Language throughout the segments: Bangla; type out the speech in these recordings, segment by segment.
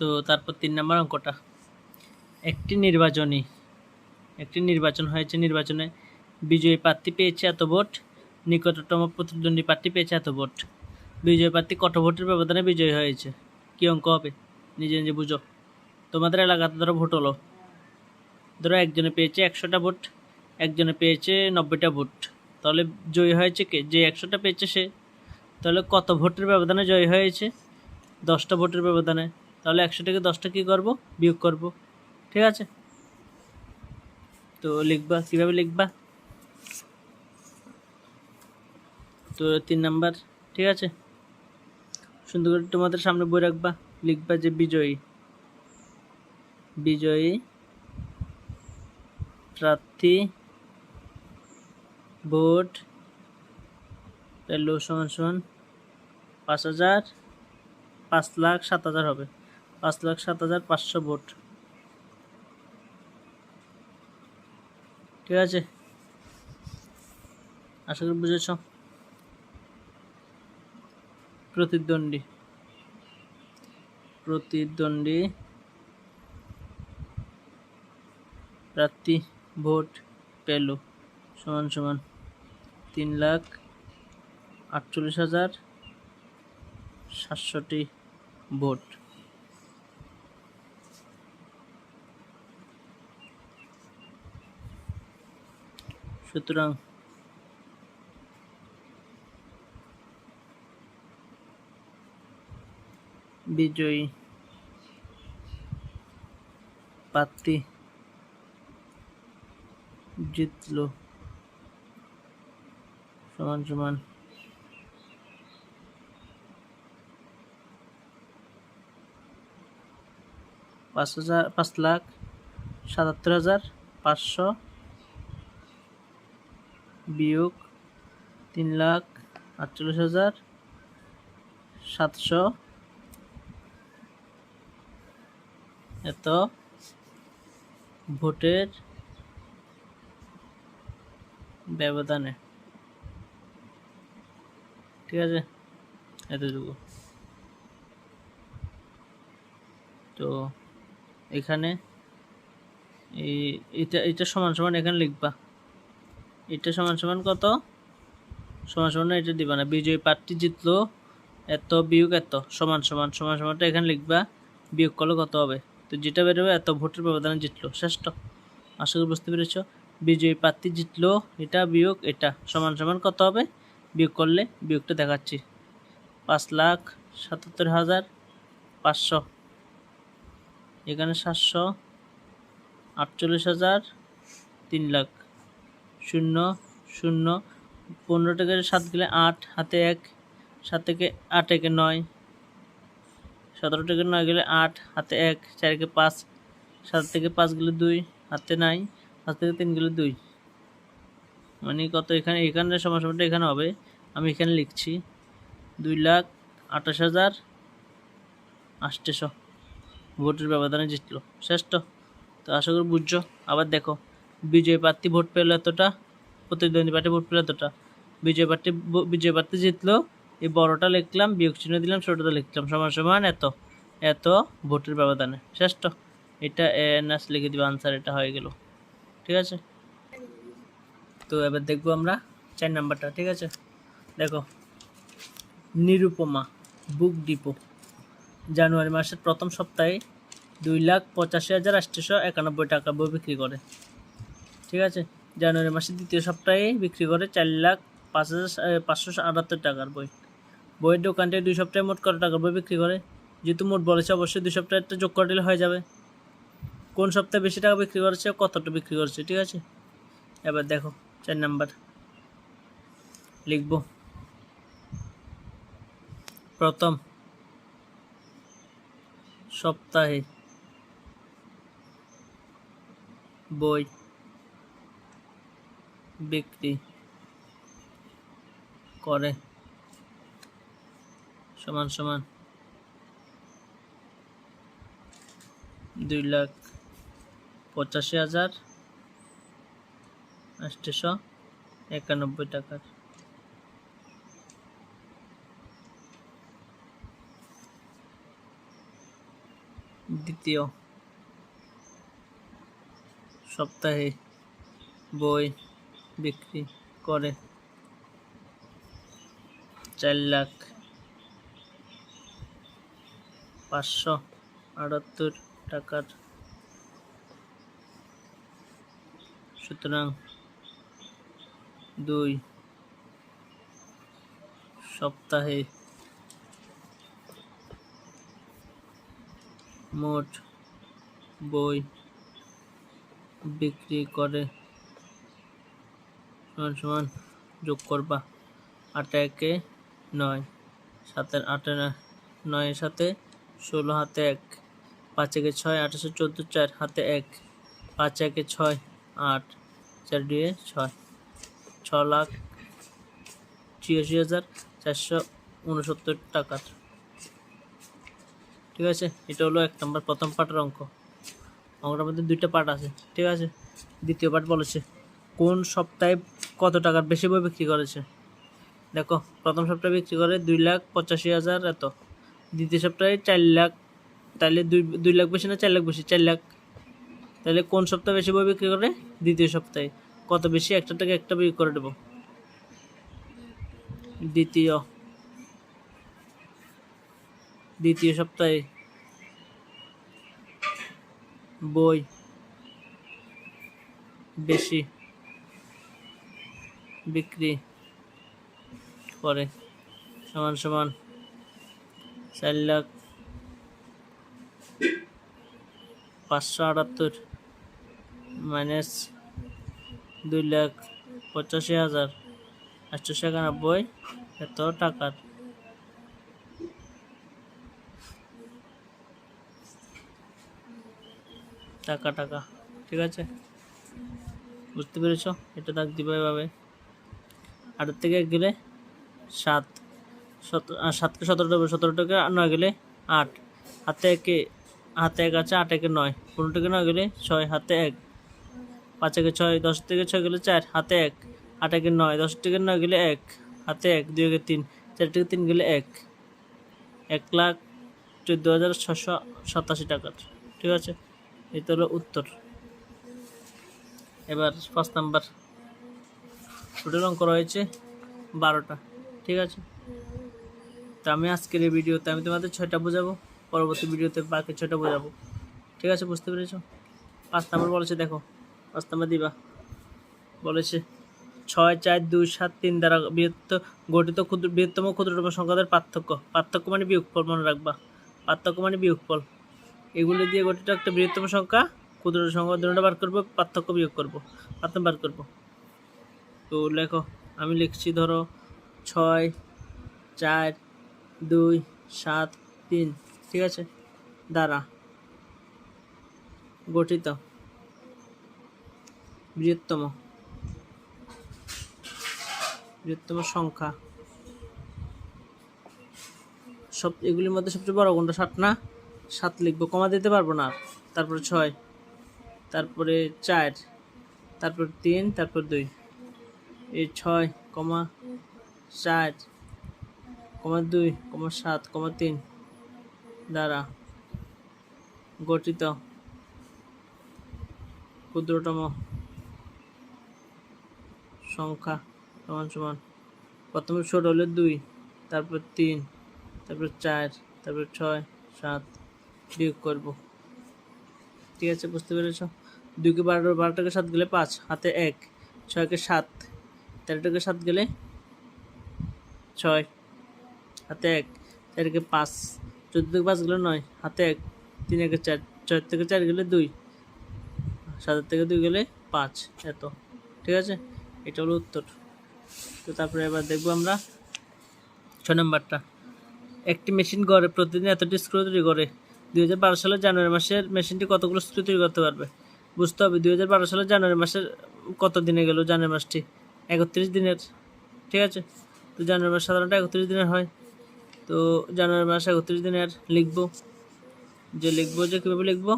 তো তারপর তিন নম্বর অঙ্কটা। একটি নির্বাচনী, একটি নির্বাচন হয়েছে নির্বাচনে বিজয়ী প্রার্থী পেয়েছে এত ভোট, নিকটতম প্রতিদ্বন্দ্বী প্রার্থী পেয়েছে এত ভোট। বিজয়ী প্রার্থী কত ভোটের ব্যবধানে বিজয়ী হয়েছে? কী অঙ্ক হবে? নিজে নিজে বুঝো। তোমাদের এলাকাতে ধরো ভোট হলো। ধরো একজনে পেয়েছে একশোটা ভোট, একজনে পেয়েছে নব্বইটা ভোট। তাহলে জয়ী হয়েছে কে? যে একশোটা পেয়েছে সে। তাহলে কত ভোটের ব্যবধানে জয়ী হয়েছে? দশটা ভোটের ব্যবধানে। তাহলে একশো থেকে দশটা কী করব? বিয়োগ করব। ঠিক আছে? তো লিখবা, কীভাবে লিখবা? তো তিন নাম্বার, ঠিক আছে? সুন্দর করে তোমাদের সামনে বই রাখবা। লিখবা যে বিজয়ী। বিজয়ী প্রার্থী ভোট পেল সমান সমান পাঁচ হাজার, পাঁচ লাখ, সাত হাজার হবে। পাঁচ লাখ সাত হাজার পাঁচশো ভোট। ঠিক আছে? আশা করি বুঝেছ? প্রতিদ্বন্দ্বী। প্রতিদ্বন্দ্বী প্রার্থী ভোট পেল। সমান সমান তিন লাখ আটচল্লিশ হাজার সাতষট্টি ভোট। সুতরাং বিজয়ী প্রার্থী জিতলো সমান সমান পাঁচ হাজার পাঁচ লাখ সাতাত্তর হাজার পাঁচশো বিয়োগ তিন লাখ আটচল্লিশ হাজার সাতশো। এত ভোটের ব্যবধানে। ঠিক আছে? এতটুকু। তো এখানে এই, এটা এটা সমান সমান এখানে লিখবা। এটা সমান সমান কত? সমান সমান এটা দিবা না। বিজয়ী প্রার্থী জিতলো। এত বিয়োগ এত। সমান সমান সমান সমানটা এখানে লিখবা। বিয়োগ করলে কত হবে? তো যেটা বেরোবে এত ভোটের ব্যবধানে জিতলো। শ্রেষ্ঠ। আশা করি বুঝতে পেরেছ? বিজয়ী প্রার্থী জিতলো। এটা বিয়োগ, এটা। সমান সমান কত হবে? বিয়োগ করলে বিয়োগটা দেখাচ্ছি। পাঁচ লাখ সাতাত্তর হাজার পাঁচশো। এখানে সাতশো আটচল্লিশ হাজার তিন লাখ। শূন্য শূন্য, পনেরো থেকে সাত গেলে আট হাতে এক, সাত থেকে আট একে নয়, সতেরো থেকে নয় গেলে আট হাতে এক, চার একে পাঁচ, সাত থেকে পাঁচ গেলে দুই হাতে নাই পাঁচ থেকে তিন গেলে দুই। মানে কত এখানে এখানে সমস্যাটা এখানে হবে। আমি এখানে লিখছি দুই লাখ আঠাশ হাজার আটশোশো ভোটের ব্যবধানে জিতলো। শ্রেষ্ঠ। তো আশা করি বুঝছ। আবার দেখো। বিজয় প্রার্থী ভোট পেল এতটা? প্রতিদ্বন্দ্বী প্রার্থী ভোট পেল এতটা? বিজয় প্রার্থী বিজয় প্রার্থী জিতলো। এই বড়টা লিখলাম, বিয়োগ চিহ্ন দিলাম, ছোটটা লিখলাম। সমান সমান এত। এত ভোটের ব্যবধানে। শ্রেষ্ঠ। এটা এনএস লিখে দিব আনসার এটা হয়ে গেল। ঠিক আছে? তো এবার দেখব আমরা চার নাম্বারটা, ঠিক আছে? দেখো। Nirupama, book depot. জানুয়ারি মাসের প্রথম সপ্তাহে দুই লাখ পঁচাশি হাজার আটশোশো একানব্বই টাকা বই বিক্রি করে। ঠিক আছে? জানুয়ারি মাসের দ্বিতীয় সপ্তাহে বিক্রি করে চার লাখ পাঁচ হাজার পাঁচশো আটাত্তর টাকার বই। বইয়ের দোকানটায় দুই সপ্তাহে মোট কত টাকার বই বিক্রি করে? যেহেতু মোট বলেছে অবশ্যই দুই সপ্তাহে একটা যোগ করে হয়ে যাবে। কোন সপ্তাহে বেশি টাকা বিক্রি করেছে কতটা বিক্রি করেছে, ঠিক আছে? এবার দেখো, চার নাম্বার। লিখব। প্রথম সপ্তাহে বই বিক্রি করে। সমান সমান দুই লাখ পঁচাশি হাজার আটশোশো একানব্বই টাকার। দ্বিতীয় সপ্তাহে বই বিক্রি করে। চার লাখ পাঁচশো আটাত্তর টাকার। সুতরাং দুই সপ্তাহে মোট বই বিক্রি করে সমান সমান যোগ করবা। আট একে নয়, সাতের আটে নয়ের সাথে ষোলো হাতে এক, পাঁচ একে ছয়, আঠাশে চোদ্দ, চার হাতে এক, পাঁচ একে ছয়, আট, চার দুয়ে ছয়। ছ লাখ ছিয়াশি হাজার চারশো উনসত্তর টাকার। ঠিক আছে? এটা হলো এক নম্বর প্রথম পার্টের অঙ্ক। অঙ্কটার মধ্যে দুইটা পার্ট আছে। ঠিক আছে? দ্বিতীয় পার্ট বলেছে। কোন সপ্তাহে কত টাকার বেশি বই বিক্রি করেছে? দেখো, প্রথম সপ্তাহে বিক্রি করে দুই লাখ পঁচাশি হাজার এত। দ্বিতীয় সপ্তাহে চার লাখ, তাহলে দুই দুই লাখ বেশি না চার লাখ বেশি? চার লাখ। তাহলে কোন সপ্তাহে বেশি বই বিক্রি করে? দ্বিতীয় সপ্তাহে। কত বেশি? একটা থেকে একটা বিক্রি করে দেবো। দ্বিতীয়। দ্বিতীয় সপ্তাহে বই বেশি। বিক্রি করে। সমান সমান চার লাখ পাঁচশো আটাত্তর মাইনাস দুই লাখ পঁচাশি হাজার আটশোশো একানব্বই এত টাকার। টাকা টাকা, ঠিক আছে? বুঝতে পেরেছ? এটা দাগ দিবে এভাবে। আটের থেকে গেলে সাত সাতকে সতেরো টাকা সতেরো টাকা নয় গেলে আট। হাতে একে, হাতে এক আছে আট একে নয়। পনেরো থেকে নয় গেলে ছয়, হাতে এক। পাঁচ একে ছয় দশ থেকে ছয় গেলে চার, হাতে এক। আট একে নয় দশ থেকে নয় গেলে এক। হাতে এক দুই একে তিন চার থেকে তিন গেলে এক। এক লাখ চোদ্দ হাজার ছশো সাতাশি টাকার। ঠিক আছে? এটা হলো উত্তর। এবার পাঁচ নাম্বার। টোটাল অঙ্ক রয়েছে বারোটা। ঠিক আছে? তো আমি আজকের এই ভিডিওতে আমি তোমাদের ছয়টা বোঝাবো, পরবর্তী ভিডিওতে বাকি ছয়টা বোঝাবো। ঠিক আছে, বুঝতে পেরেছ? পাঁচ নাম্বার বলেছে, দেখো, পাঁচ নাম্বার দিবা। বলেছে, ছয়, চার, দুই, সাত, তিন দ্বারা বৃহত্ত, গঠিত ক্ষুদ্র, বৃহত্তম ক্ষুদ্রতম সংখ্যাদের পার্থক্য। পার্থক্য মানে বিয়োগফল, মনে রাখবা। পার্থক্য মানে বিয়োগফল। এগুলো দিয়ে গঠিত একটা বৃহত্তম সংখ্যা ক্ষুদ্র সংখ্যা, দুটো বার করব, পার্থক্য বিয়োগ করব। পার্থক্য বার করব। তো লেখো, আমি লিখছি ধরো ছয়, চার, দুই, সাত, তিন, ঠিক আছে? দ্বারা গঠিত। বৃহত্তম। বৃহত্তম সংখ্যা। সব, এগুলির মধ্যে সবচেয়ে বড় কোনটা? সাত না? সাত লিখব, কমা দিতে পারব না। তারপরে ছয়, তারপরে চার, তারপর তিন, তারপর দুই। এই ছয় কমা চার কমা দুই, কমা সাত, কমা তিন। দ্বারা গঠিত। ক্ষুদ্রতম সংখ্যা সমান সমান। প্রথমে ছোট হলে দুই, তারপর তিন, তারপর চার, তারপর ছয়, সাত বিয়োগ করব। ঠিক আছে, বুঝতে পেরেছ? দুইকে বারো, বারোটাকে সাত গেলে পাঁচ, হাতে এক, ছয়কে সাত। তেরোটাকে সাত গেলে? ছয়। হাতে এক। চারকে পাঁচ। চোদ্দ থেকে পাঁচ গেলে নয়। হাতে এক। তিন একে চার। ছয় থেকে চার গেলে দুই। সাতের থেকে দুই গেলে পাঁচ। এত। ঠিক আছে? এটা হলো উত্তর। তো তারপরে এবার দেখব আমরা ছয় নম্বরটা। একটি মেশিন গড়ে, প্রতিদিন এতটি স্ক্রু তৈরি করে। দুই হাজার বারো সালের জানুয়ারি মাসের মেশিনটি কতগুলো স্ক্রু তৈরি করতে পারবে? বুঝতে হবে, দুই হাজার বারো সালের জানুয়ারি মাসের কত দিনে গেল জানুয়ারি মাসটি? একত্রিশ দিনের, ঠিক আছে? তো জানুয়ারি মাস সাধারণত একত্রিশ দিনের হয়। তো জানুয়ারি মাস একত্রিশ দিনের লিখব। যে লিখব যে কীভাবে লিখব?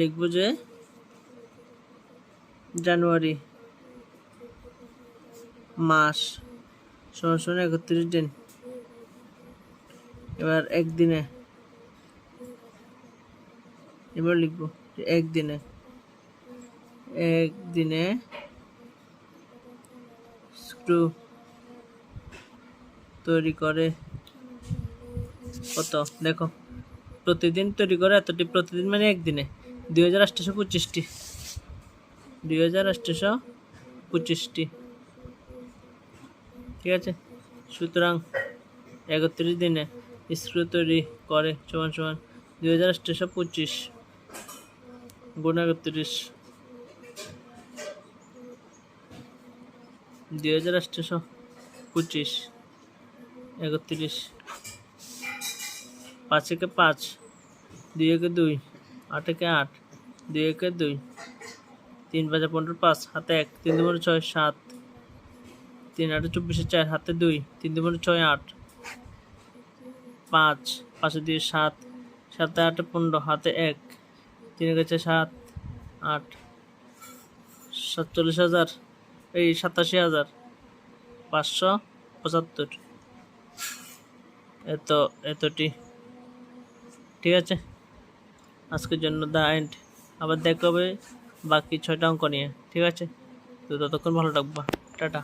লিখব যে জানুয়ারি মাস সমান একত্রিশ দিন। এবার একদিনে, এবার লিখব একদিনে একদিনে স্ক্রু তৈরি করে কত? দেখো, প্রতিদিন তৈরি করে এতটি, প্রতিদিন মানে একদিনে। দুই হাজার আটশোশো পঁচিশটি। দুই হাজার আটশোশো পঁচিশটি। ঠিক আছে? সুতরাং একত্রিশ দিনে স্ক্রু তৈরি করে সমান সমান দুই হাজার আটশোশো পঁচিশ গুণ একত্রিশ। দুই হাজার আটশোশো পঁচিশ, একত্রিশ, পাঁচ একে পাঁচ, দুই একে দুই, আট একে আট, দুই একে দুই, তিন পাঁচে পনেরো পাঁচ, হাতে এক, তিন দুপুরে ছয় সাত, তিন আটে চব্বিশে চার, হাতে দুই, তিন দুপুরে ছয় আট, পাঁচ, পাঁচে দিয়ে সাত, সাতে আটে পনেরো, হাতে এক, তিন গেছে সাত, আট, সাতচল্লিশ হাজার এই সাতাশি হাজার পাঁচশো পঁচাত্তর। এত, এতটি। ঠিক আছে? আজকের জন্য দ্য এন্ড। আবার দেখা হবে বাকি ছয়টা অঙ্ক নিয়ে। ঠিক আছে? তো ততক্ষণ ভালো থাকবা। টাটা।